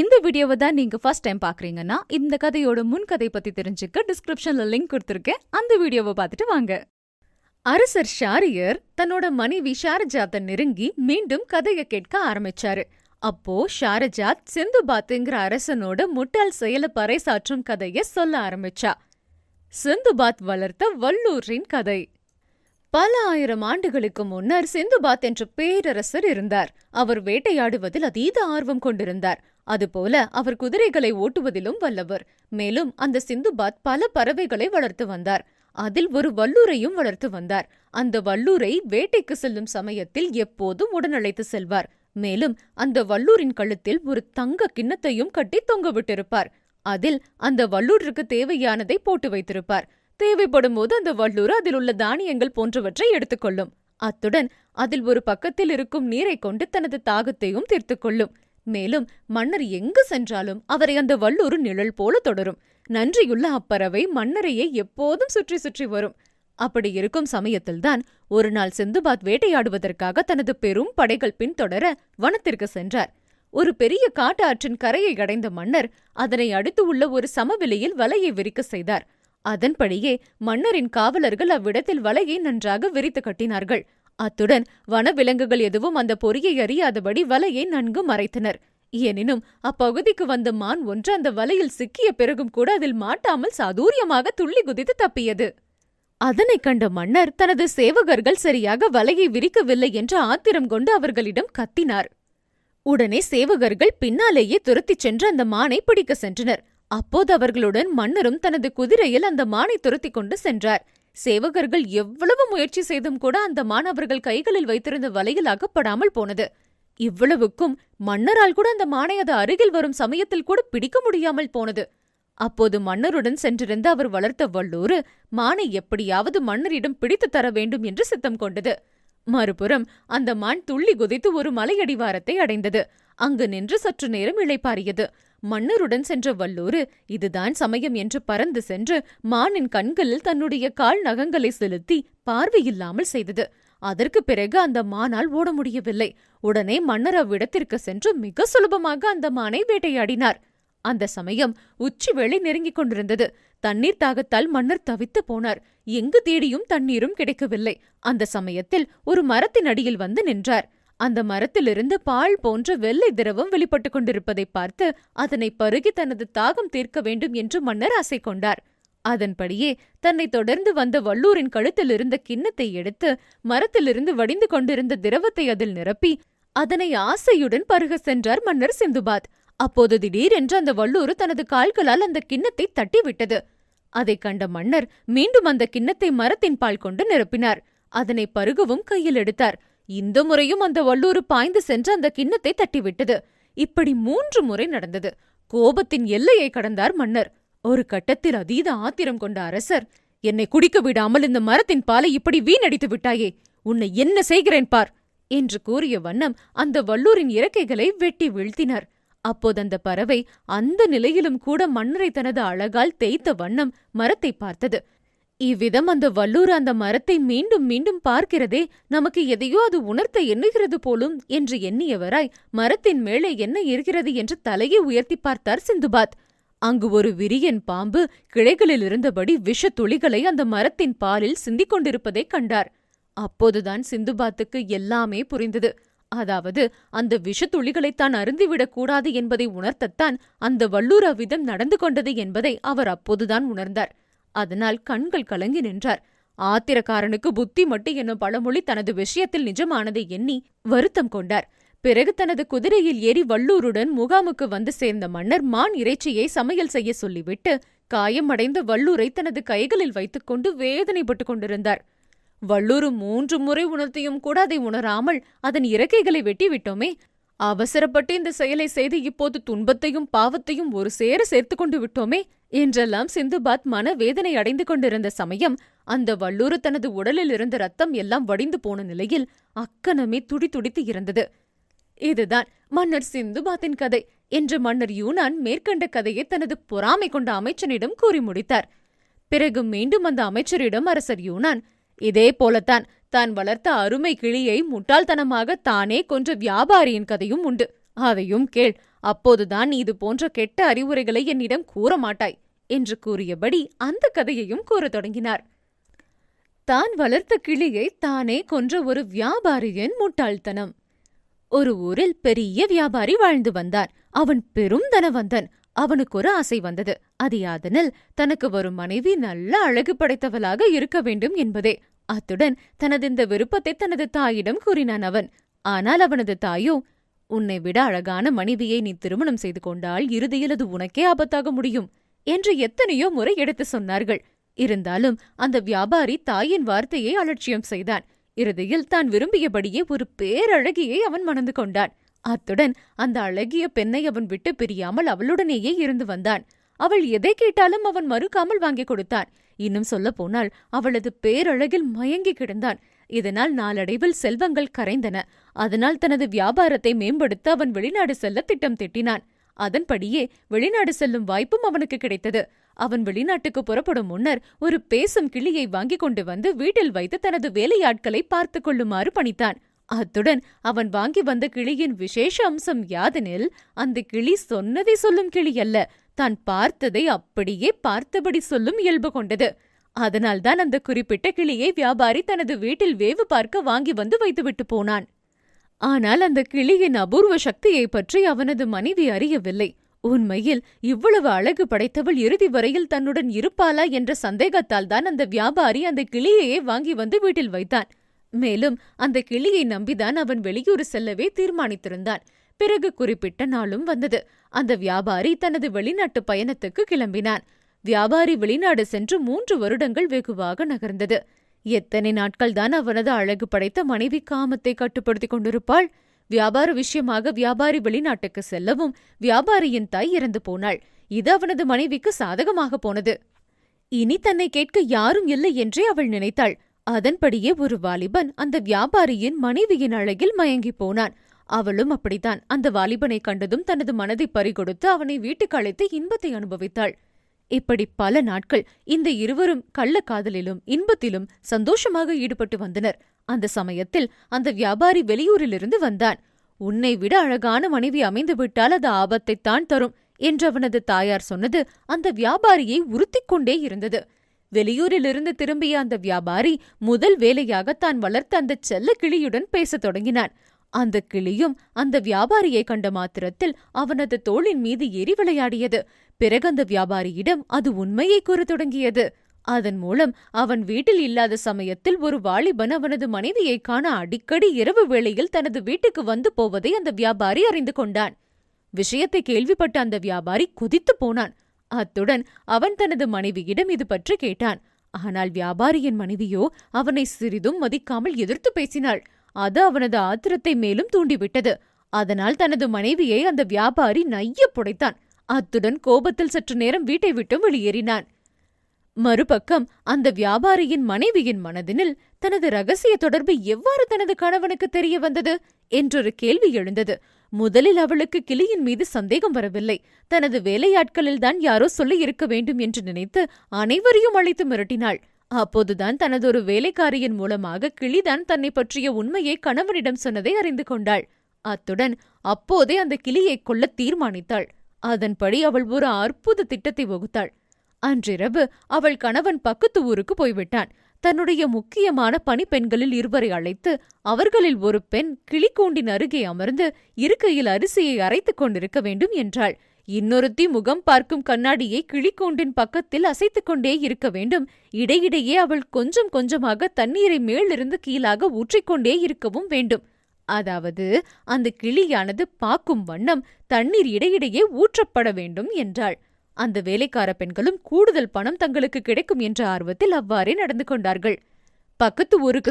இந்த வீடியோவை தான் நீங்க ஃபர்ஸ்ட் டைம் பாக்குறீங்கன்னா இந்த கதையோட முன் கதை பத்தி தெரிஞ்சுக்க டிஸ்கிரிப்ஷன்ல லிங்க் கொடுத்துருக்கேன். அந்த வீடியோவை பார்த்துட்டு வாங்க. அரசர் ஷாரியர் தன்னோட மனைவி ஷாரஜாத்தை நெருங்கி மீண்டும் கதையை கேட்க ஆரம்பிச்சாரு. அப்போ ஷாரஜாத் சிந்துபாத்துங்கிற அரசனோட முட்டாள் செயல பறைசாற்றும் கதைய சொல்ல ஆரம்பிச்சா. சிந்துபாத் வளர்த்த வல்லூரின் கதை. பல ஆயிரம் ஆண்டுகளுக்கு முன்னர் சிந்துபாத் என்ற பேரரசர் இருந்தார். அவர் வேட்டையாடுவதில் அதீத ஆர்வம் கொண்டிருந்தார். அதுபோல அவர் குதிரைகளை ஓட்டுவதிலும் வல்லவர். மேலும் அந்த சிந்துபாத் பல பறவைகளை வளர்த்து வந்தார். அதில் ஒரு வல்லூரையும் வளர்த்து வந்தார். அந்த வல்லூரை வேட்டைக்கு செல்லும் சமயத்தில் எப்போதும் உடனழைத்து செல்வார். மேலும் அந்த வல்லூரின் கழுத்தில் ஒரு தங்க கிண்ணத்தையும் கட்டி தொங்கவிட்டிருப்பார் அதில் அந்த வல்லூருக்கு தேவையானதை போட்டு வைத்திருப்பார். தேவைப்படும் போது அந்த வல்லூர் அதில் உள்ள தானியங்கள் போன்றவற்றை எடுத்துக்கொள்ளும் அத்துடன் அதில் ஒரு பக்கத்தில் இருக்கும் நீரை கொண்டு தனது தாகத்தையும் தீர்த்துக் கொள்ளும். மேலும் மன்னர் எங்கு சென்றாலும் அவரை அந்த வல்லூர் நிழல் போல தொடரும். நன்றியுள்ள அப்பறவை மன்னரையே எப்போதும் சுற்றி சுற்றி வரும். அப்படி இருக்கும் சமயத்தில்தான் ஒரு நாள் சிந்துபாத் வேட்டையாடுவதற்காக தனது பெரும் படைகள் பின்தொடர வனத்திற்கு சென்றார். ஒரு பெரிய காட்டு ஆற்றின் கரையை அடைந்த மன்னர் அதனை அடுத்து உள்ள ஒரு சமவெளியில் வலையை விரிக்க செய்தார். அதன்படியே மன்னரின் காவலர்கள் அவ்விடத்தில் வலையை நன்றாக விரித்து கட்டினார்கள். அத்துடன் வனவிலங்குகள் எதுவும் அந்த பொறியை அறியாதபடி வலையை நன்கு மறைத்தனர். எனினும் அப்பகுதிக்கு வந்த மான் ஒன்று அந்த வலையில் சிக்கிய பிறகும் கூட அதில் மாட்டாமல் சாதுரியமாக துள்ளி குதித்து தப்பியது. அதனைக் கண்ட மன்னர் தனது சேவகர்கள் சரியாக வலையை விரிக்கவில்லை என்று ஆத்திரம் கொண்டு அவர்களிடம் கத்தினார். உடனே சேவகர்கள் பின்னாலேயே துரத்திச் சென்று அந்த மானை பிடிக்க சென்றனர். அப்போது அவர்களுடன் மன்னரும் தனது குதிரையில் அந்த மானை துரத்திக் கொண்டு சென்றார். சேவகர்கள் எவ்வளவு முயற்சி செய்தும் கூட அந்த மான் அவர்கள் கைகளில் வைத்திருந்த வலையில் அகப்படாமல் போனது. இவ்வளவுக்கும் மன்னரால் கூட அந்த மானை அது அருகில் வரும் சமயத்தில் கூட பிடிக்க முடியாமல் போனது. அப்போது மன்னருடன் சென்றிருந்த அவர் வளர்த்த வல்லூரு மானை எப்படியாவது மன்னரிடம் பிடித்து தர வேண்டும் என்று சித்தம் கொண்டது. மறுபுறம் அந்த மான் துள்ளி குதித்து ஒரு மலையடிவாரத்தை அடைந்தது. அங்கு நின்று சற்று நேரம் இளைப்பாறியது. மன்னருடன் சென்ற வல்லூரு இதுதான் சமயம் என்று பறந்து சென்று மானின் கண்களில் தன்னுடைய கால் நகங்களை செலுத்தி பார்வையில்லாமல் செய்தது. அதற்கு பிறகு அந்த மானால் ஓட முடியவில்லை. உடனே மன்னர் அவ்விடத்திற்கு சென்று மிக சுலபமாக அந்த மானை வேட்டையாடினார். அந்த சமயம் உச்சி வேளை நெருங்கிக் கொண்டிருந்தது. தண்ணீர் தாகத்தால் மன்னர் தவித்து போனார். எங்கு தேடியும் தண்ணீரும் கிடைக்கவில்லை. அந்த சமயத்தில் ஒரு மரத்தின் அடியில் வந்து நின்றார். அந்த மரத்திலிருந்து பால் போன்ற வெள்ளை திரவம் வெளிப்பட்டுக் கொண்டிருப்பதை பார்த்து அதனை பருகி தனது தாகம் தீர்க்க வேண்டும் என்று மன்னர் ஆசை கொண்டார். அதன்படியே தன்னை தொடர்ந்து வந்த வல்லூரின் கழுத்தில் இருந்த கிண்ணத்தை எடுத்து மரத்திலிருந்து வடிந்து கொண்டிருந்த திரவத்தை அதில் நிரப்பி அதனை ஆசையுடன் பருக சென்றார் மன்னர் சிந்துபாத். அப்போது திடீரென்று அந்த வல்லூரு தனது கால்களால் அந்த கிண்ணத்தை தட்டிவிட்டது. அதைக் கண்ட மன்னர் மீண்டும் அந்த கிண்ணத்தை மரத்தின் பால் கொண்டு நிரப்பினார். அதனை பருகவும் கையில் எடுத்தார். இந்த முறையும் அந்த வல்லூரு பாய்ந்து சென்று அந்த கிண்ணத்தை தட்டிவிட்டது. இப்படி மூன்று முறை நடந்தது. கோபத்தின் எல்லையை கடந்தார் மன்னர். ஒரு கட்டத்தில் அதீத ஆத்திரம் கொண்ட அரசர் என்னை குடிக்க விடாமல் இந்த மரத்தின் பாலை இப்படி வீணடித்து விட்டாயே உன்னை என்ன செய்கிறேன் பார்? என்று கூறிய வண்ணம் அந்த வல்லூரின் இறக்கைகளை வெட்டி வீழ்த்தினார். அப்போது அந்த பறவை அந்த நிலையிலும் கூட மன்னரை தனது அழகால் தேய்த்த வண்ணம் மரத்தை பார்த்தது. இவ்விதம் அந்த வல்லூர் அந்த மரத்தை மீண்டும் மீண்டும் பார்க்கிறதே நமக்கு எதையோ அது உணர்த்த எண்ணுகிறது போலும் என்று எண்ணியவராய் மரத்தின் மேலே என்ன இருக்கிறது என்று தலையை உயர்த்தி பார்த்தார் சிந்துபாத். அங்கு ஒரு விரியன் பாம்பு கிளைகளில் இருந்தபடி விஷ துளிகளை அந்த மரத்தின் பாலில் சிந்திக் கொண்டிருப்பதைக் கண்டார். அப்போதுதான் சிந்துபாத்துக்கு எல்லாமே புரிந்தது. அதாவது அந்த விஷத்துளிகளை தான் அருந்திவிடக் கூடாது என்பதை உணர்த்தத்தான் அந்த வல்லூர் அவ்விதம் நடந்து கொண்டது என்பதை அவர் அப்போதுதான் உணர்ந்தார். அதனால் கண்கள் கலங்கி நின்றார். ஆத்திரக்காரனுக்கு புத்தி மட்டு என்னும் பழமொழி தனது விஷயத்தில் நிஜமானதை எண்ணி வருத்தம் கொண்டார். பிறகு தனது குதிரையில் ஏறி வள்ளூருடன் முகாமுக்கு வந்து சேர்ந்த மன்னர் மான் இறைச்சியை சமையல் செய்ய சொல்லிவிட்டு காயமடைந்த வல்லூரை தனது கைகளில் வைத்துக்கொண்டு வேதனைப்பட்டுக் கொண்டிருந்தார். வள்ளூரு மூன்று முறை உணர்த்தியும் கூட அதை உணராமல் அதன் இறக்கைகளை வெட்டி விட்டோமே அவசரப்பட்டு இந்த செயலை செய்து இப்போது துன்பத்தையும் பாவத்தையும் ஒரு சேர சேர்த்து கொண்டு விட்டோமே. என்றெல்லாம் சிந்துபாத் மனவேதனை அடைந்து கொண்டிருந்த சமயம் அந்த வல்லூரு தனது உடலில் இருந்த ரத்தம் எல்லாம் வடிந்து போன நிலையில் அக்கனமே துடி துடித்து இருந்தது. இதுதான் மன்னர் சிந்துபாத்தின் கதை என்று மன்னர் யூனான் மேற்கண்ட கதையை தனது பொறாமை கொண்ட அமைச்சனிடம் கூறி முடித்தார். பிறகு மீண்டும் அந்த அமைச்சரிடம் அரசர் யூனான் இதே போலத்தான் தான் வளர்த்த அருமை கிளியை முட்டாள்தனமாக தானே கொன்ற வியாபாரியின் கதையும் உண்டு. அதையும் கேள். அப்போதுதான் இது போன்ற கெட்ட அறிவுரைகளை என்னிடம் கூற மாட்டாய் என்று கூறியபடி அந்த கதையையும் கூறத் தொடங்கினார். தான் வளர்த்த கிளியை தானே கொன்ற ஒரு வியாபாரியின் முட்டாள்தனம். ஒரு ஊரில் பெரிய வியாபாரி வாழ்ந்து வந்தான் அவன் பெரும் தனவந்தன். அவனுக்கு ஒரு ஆசை வந்தது. அது யாதனில் தனக்கு வரும் மனைவி நல்ல அழகு படைத்தவளாக இருக்க வேண்டும் என்பதே. அத்துடன் தனது இந்த விருப்பத்தை தனது தாயிடம் கூறினான் அவன். ஆனால் அவனது தாயோ உன்னை விட அழகான மனைவியை நீ திருமணம் செய்து கொண்டால் இறுதியில் அது உனக்கே ஆபத்தாக முடியும் என்று எத்தனையோ முறை எடுத்து சொன்னார்கள். இருந்தாலும் அந்த வியாபாரி தாயின் வார்த்தையை அலட்சியம் செய்தான். இறுதியில் தான் விரும்பியபடியே ஒரு பேரழகியை அவன் மணந்து கொண்டான். அத்துடன் அந்த அழகிய பெண்ணை அவன் விட்டு பிரியாமல் அவளுடனேயே இருந்து வந்தான். அவள் எதை கேட்டாலும் அவன் மறுக்காமல் வாங்கிக் கொடுத்தான். இன்னும் சொல்ல போனால் அவளது பேரழகில் மயங்கி கிடந்தான். இதனால் நாளடைவில் செல்வங்கள் கரைந்தன. அதனால் தனது வியாபாரத்தை மேம்படுத்த அவன் வெளிநாடு செல்ல திட்டம் திட்டினான். அதன்படியே வெளிநாடு செல்லும் வாய்ப்பும் அவனுக்கு கிடைத்தது. அவன் வெளிநாட்டுக்கு புறப்படும் முன்னர் ஒரு பேசும் கிளியை வாங்கிக் கொண்டு வந்து வீட்டில் வைத்து தனது வேலையாட்களை பார்த்து கொள்ளுமாறு பணித்தான். அத்துடன் அவன் வாங்கி வந்த கிளியின் விசேஷ அம்சம் யாதெனில் அந்த கிளி சொன்னதை சொல்லும் கிளி அல்ல. தான் பார்த்ததை அப்படியே பார்த்தபடி சொல்லும் இயல்பு கொண்டது. அதனால்தான் அந்த குறிப்பிட்ட கிளியை வியாபாரி தனது வீட்டில் வேவு பார்க்க வாங்கி வந்து வைத்துவிட்டு போனான். ஆனால் அந்த கிளியின் அபூர்வ சக்தியைப் பற்றி அவனது மனைவி அறியவில்லை. உண்மையில் இவ்வளவு அழகு படைத்தவள் இறுதி வரையில் தன்னுடன் இருப்பாளா என்ற சந்தேகத்தால் தான் அந்த வியாபாரி அந்த கிளியையே வாங்கி வந்து வீட்டில் வைத்தான். மேலும் அந்த கிளியை நம்பிதான் அவன் வெளியூர் செல்லவே தீர்மானித்திருந்தான். பிறகு குறிப்பிட்ட நாளும் வந்தது. அந்த வியாபாரி தனது வெளிநாட்டு பயணத்துக்கு கிளம்பினான். வியாபாரி வெளிநாடு சென்று மூன்று வருடங்கள் வெகுவாக நகர்ந்தது. எத்தனை நாட்கள்தான் அவனது அழகு படைத்த மனைவி காமத்தை கட்டுப்படுத்திக் கொண்டிருப்பாள். வியாபார விஷயமாக வியாபாரி வெளிநாட்டுக்கு செல்லவும் வியாபாரியின் தாய் இறந்து போனாள். இது அவனது மனைவிக்கு சாதகமாக போனது. இனி தன்னை கேட்க யாரும் இல்லை என்றே அவள் நினைத்தாள். அதன்படியே ஒரு வாலிபன் அந்த வியாபாரியின் மனைவியின் அழகில் மயங்கி போனான். அவளும் அப்படித்தான். அந்த வாலிபனை கண்டதும் தனது மனதை பறிகொடுத்து அவனை வீட்டுக்கு அழைத்து இன்பத்தை அனுபவித்தாள். இப்படி பல நாட்கள் இந்த இருவரும் கள்ளக்காதலிலும் இன்பத்திலும் சந்தோஷமாக ஈடுபட்டு வந்தனர். அந்த சமயத்தில் அந்த வியாபாரி வெளியூரிலிருந்து வந்தான். உன்னை விட அழகான மனைவி அமைந்து விட்டால் அது ஆபத்தைத்தான் தரும் என்று அவனது தாயார் சொன்னது அந்த வியாபாரியை உறுத்திக் கொண்டே இருந்தது. வெளியூரிலிருந்து திரும்பிய அந்த வியாபாரி முதல் வேலையாக தான் வளர்த்த அந்த செல்ல கிளியுடன் பேசத் தொடங்கினான். அந்த கிளியும் அந்த வியாபாரியை கண்ட மாத்திரத்தில் அவனது தோளின் மீது ஏறி விளையாடியது. பிறகு அந்த வியாபாரியிடம் அது உண்மையை கூற தொடங்கியது. அதன் மூலம் அவன் வீட்டில் இல்லாத சமயத்தில் ஒரு வாலிபன் அவனது மனைவியை காண அடிக்கடி இரவு வேளையில் தனது வீட்டுக்கு வந்து போவதை அந்த வியாபாரி அறிந்து கொண்டான். விஷயத்தை கேள்விப்பட்ட அந்த வியாபாரி குதித்து போனான். அத்துடன் அவன் தனது மனைவியிடம் இது பற்றி கேட்டான். ஆனால் வியாபாரியின் மனைவியோ அவனை சிறிதும் மதிக்காமல் எதிர்த்து பேசினாள். அது அவனது ஆத்திரத்தை மேலும் தூண்டிவிட்டது. அதனால் தனது மனைவியை அந்த வியாபாரி நைய புடைத்தான். அத்துடன் கோபத்தில் சற்று நேரம் வீட்டை விட்டு வெளியேறினான். மறுபக்கம் அந்த வியாபாரியின் மனைவியின் மனதினில் தனது ரகசிய தொடர்பு எவ்வாறு தனது கணவனுக்கு தெரிய வந்தது என்றொரு கேள்வி எழுந்தது. முதலில் அவளுக்கு கிளியின் மீது சந்தேகம் வரவில்லை. தனது வேலையாட்களில்தான் யாரோ சொல்லி இருக்க வேண்டும் என்று நினைத்து அனைவரையும் அழைத்து மிரட்டினாள். அப்போதுதான் தனதொரு வேலைக்காரியின் மூலமாக கிளிதான் தன்னை பற்றிய உண்மையை கணவனிடம் சொன்னதை அறிந்து கொண்டாள். அத்துடன் அப்போதே அந்த கிளியைக் கொல்ல தீர்மானித்தாள். அதன்படி அவள் ஒரு அற்புத திட்டத்தை வகுத்தாள். அன்றிரவு அவள் கணவன் பக்கத்து ஊருக்கு போய்விட்டான். தன்னுடைய முக்கியமான பணிப்பெண்களில் இருவரை அழைத்து அவர்களில் ஒரு பெண் கிளிக்கூண்டின் அருகே அமர்ந்து இருக்கையில் அரிசியை அரைத்துக் கொண்டிருக்க வேண்டும் என்றாள். இன்னொருத்தி முகம் பார்க்கும் கண்ணாடியை கிளிக்கூண்டின் பக்கத்தில் அசைத்துக் கொண்டே இருக்க வேண்டும். இடையிடையே அவள் கொஞ்சம் கொஞ்சமாக தண்ணீரை மேலிருந்து கீழாக ஊற்றிக்கொண்டே இருக்கவும் வேண்டும். அதாவது அந்த கிளியானது பாக்கும் வண்ணம் தண்ணீர் இடையிடையே ஊற்றப்பட வேண்டும் என்றாள். அந்த வேலைக்கார பெண்களும் கூடுதல் பணம் தங்களுக்கு கிடைக்கும் என்ற ஆர்வத்தில் அவ்வாறே நடந்து கொண்டார்கள். பக்கத்து ஊருக்கு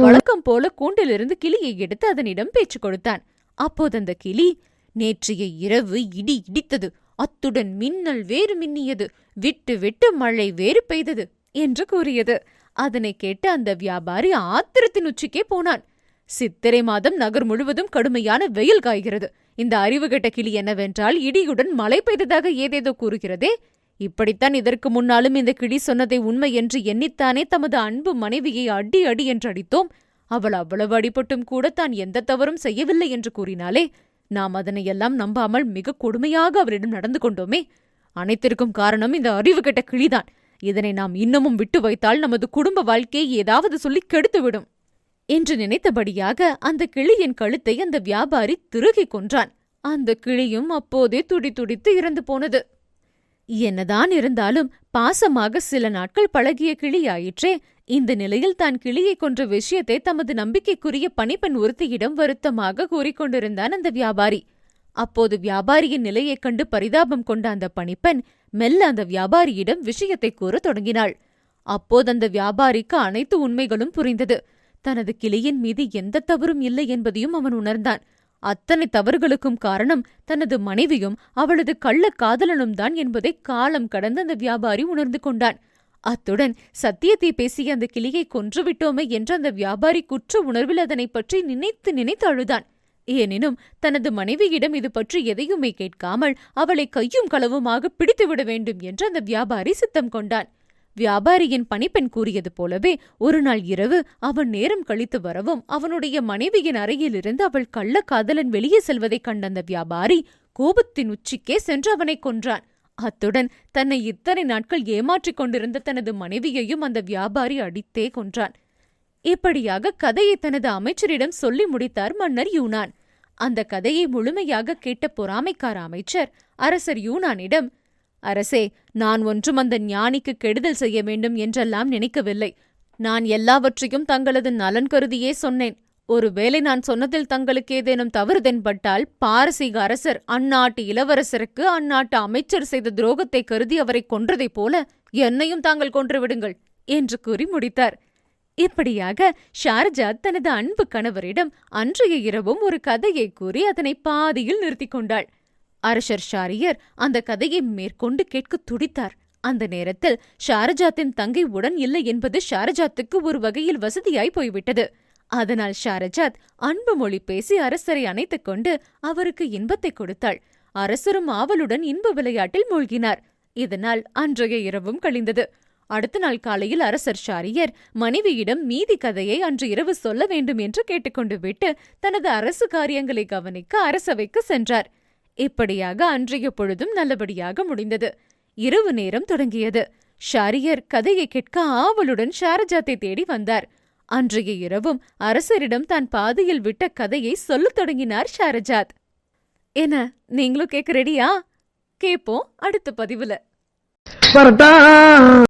வழக்கம் போல கூண்டிலிருந்து கிளியை எடுத்து அதனிடம் பேச்சு கொடுத்தான். அப்போது அந்த கிளி நேற்றைய இரவு இடி இடித்தது அத்துடன் மின்னல் வேறு மின்னியது விட்டு விட்டு மழை வேறு பெய்தது என்று கூறியது. அதனை கேட்டு அந்த வியாபாரி ஆத்திரத்தின் உச்சிக்கே போனான். சித்திரை மாதம் நகர் முழுவதும் கடுமையான வெயில் காய்கிறது. இந்த அறிவுகெட்ட கிளி என்னவென்றால் இடியுடன் மழை பெய்ததாக ஏதேதோ கூறுகிறதே. இப்படித்தான் இதற்கு முன்னாலும் இந்த கிளி சொன்னதை உண்மை என்று எண்ணித்தானே தமது அன்பு மனைவியை அடி அடி என்று அடித்தோம். அவள் அவ்வளவு அடிபட்டும் கூட தான் எந்த தவறும் செய்யவில்லை என்று கூறினாலே நாம் அதனையெல்லாம் நம்பாமல் மிக கொடுமையாக அவரிடம் நடந்து கொண்டோமே. அனைத்திற்கும் காரணம் இந்த அறிவு கெட்ட கிளிதான். இதனை நாம் இன்னமும் விட்டு வைத்தால் நமது குடும்ப வாழ்க்கையை ஏதாவது சொல்லி கெடுத்துவிடும். என்று நினைத்தபடியாக அந்த கிளியின் கழுத்தை அந்த வியாபாரி திருகி கொன்றான். அந்த கிளியும் அப்போதே துடிதுடித்து இறந்து போனது. என்னதான் இருந்தாலும் பாசமாக சில நாட்கள் பழகிய கிளியாயிற்றே இந்த நிலையில் தான் கிளியை கொன்ற விஷயத்தை தமது நம்பிக்கைக்குரிய பணிப்பெண் ஒருத்தியிடம் வருத்தமாக கூறிக்கொண்டிருந்தான் அந்த வியாபாரி. அப்போது வியாபாரியின் நிலையைக் கண்டு பரிதாபம் கொண்ட அந்த பணிப்பெண் மெல்ல அந்த வியாபாரியிடம் விஷயத்தை கூறத் தொடங்கினாள். அப்போது அந்த வியாபாரிக்கு அனைத்து உண்மைகளும் புரிந்தது. தனது கிளியின் மீது எந்த தவறும் இல்லை என்பதையும் அவன் உணர்ந்தான். அத்தனை தவறுகளுக்கும் காரணம் தனது மனைவியும் அவளது கள்ள காதலனும் தான் என்பதை காலம் கடந்து அந்த வியாபாரி உணர்ந்து கொண்டான். அத்துடன் சத்தியத்தை பேசிய அந்த கிளியை கொன்றுவிட்டோமே என்ற அந்த வியாபாரி குற்ற உணர்வில் அதனைப் பற்றி நினைத்து நினைத்து அழுதான். எனினும் தனது மனைவியிடம் இது பற்றி எதையுமே கேட்காமல் அவளை கையும் களவுமாக பிடித்துவிட வேண்டும் என்று அந்த வியாபாரி சித்தம் கொண்டான். வியாபாரியின் பணிப்பெண் கூறியது போலவே ஒரு நாள் இரவு அவன் நேரம் கழித்து வரவும் அவனுடைய மனைவியின் அறையிலிருந்து அவள் கள்ள காதலன் வெளியே செல்வதைக் கண்ட அந்த வியாபாரி கோபத்தின் உச்சிக்கே சென்று அவனை கொன்றான். அத்துடன் தன்னை இத்தனை நாட்கள் ஏமாற்றிக் கொண்டிருந்த தனது மனைவியையும் அந்த வியாபாரி அடித்தே கொன்றான். இப்படியாக கதையை தனது அமைச்சரிடம் சொல்லி முடித்தார் மன்னர் யூனான். அந்த கதையை முழுமையாக கேட்ட பொறாமைக்கார அமைச்சர் அரசர் யூனானிடம் அரசே நான் ஒன்றும் அந்த ஞானிக்கு கெடுதல் செய்ய வேண்டும் என்றெல்லாம் நினைக்கவில்லை. நான் எல்லாவற்றையும் தங்களது நலன் கருதியே சொன்னேன். ஒருவேளை நான் சொன்னதில் தங்களுக்கு ஏதேனும் தவறு தென்பட்டால் பாரசீக அரசர் அந்நாட்டு இளவரசருக்கு அந்நாட்டு அமைச்சர் செய்த துரோகத்தை கருதி அவரை கொன்றதைப் போல என்னையும் தாங்கள் கொன்று விடுங்கள் என்று கூறி முடித்தார். இப்படியாக ஷார்ஜா தனது அன்பு கணவரிடம் அன்றைய இரவும் ஒரு கதையை கூறி அதனை பாதியில் நிறுத்திக் கொண்டாள். அரசர் ஷாரியர் அந்த கதையை மேற்கொண்டு கேட்க துடித்தார். அந்த நேரத்தில் ஷாரஜாத்தின் தங்கை உடன் இல்லை என்பது ஷாரஜாத்துக்கு ஒரு வகையில் வசதியாய் போய்விட்டது. அதனால் ஷாரஜாத் அன்பு மொழி பேசி அரசரை அணைத்துக் கொண்டு அவருக்கு இன்பத்தை கொடுத்தாள். அரசரும் ஆவலுடன் இன்ப விளையாட்டில் மூழ்கினார். இதனால் அன்றைய இரவும் கழிந்தது. அடுத்த நாள் காலையில் அரசர் ஷாரியர் மனைவியிடம் மீதி கதையை அன்று இரவு சொல்ல வேண்டும் என்று கேட்டுக்கொண்டு விட்டு தனது அரசு காரியங்களை கவனிக்க அரசவைக்கு சென்றார். இப்படியாக அன்றைய பொழுதும் நல்லபடியாக முடிந்தது. இரவு நேரம் தொடங்கியது. ஷாரியர் கதையை கேட்க ஆவலுடன் ஷாரஜாத்தை தேடி வந்தார். அன்றைய இரவும் அரசரிடம் தான் பாதியில் விட்ட கதையை சொல்லத் தொடங்கினார் ஷாரஜாத். என்ன நீங்களும் கேட்க ரெடியா கேப்போம் அடுத்த பதிவுல.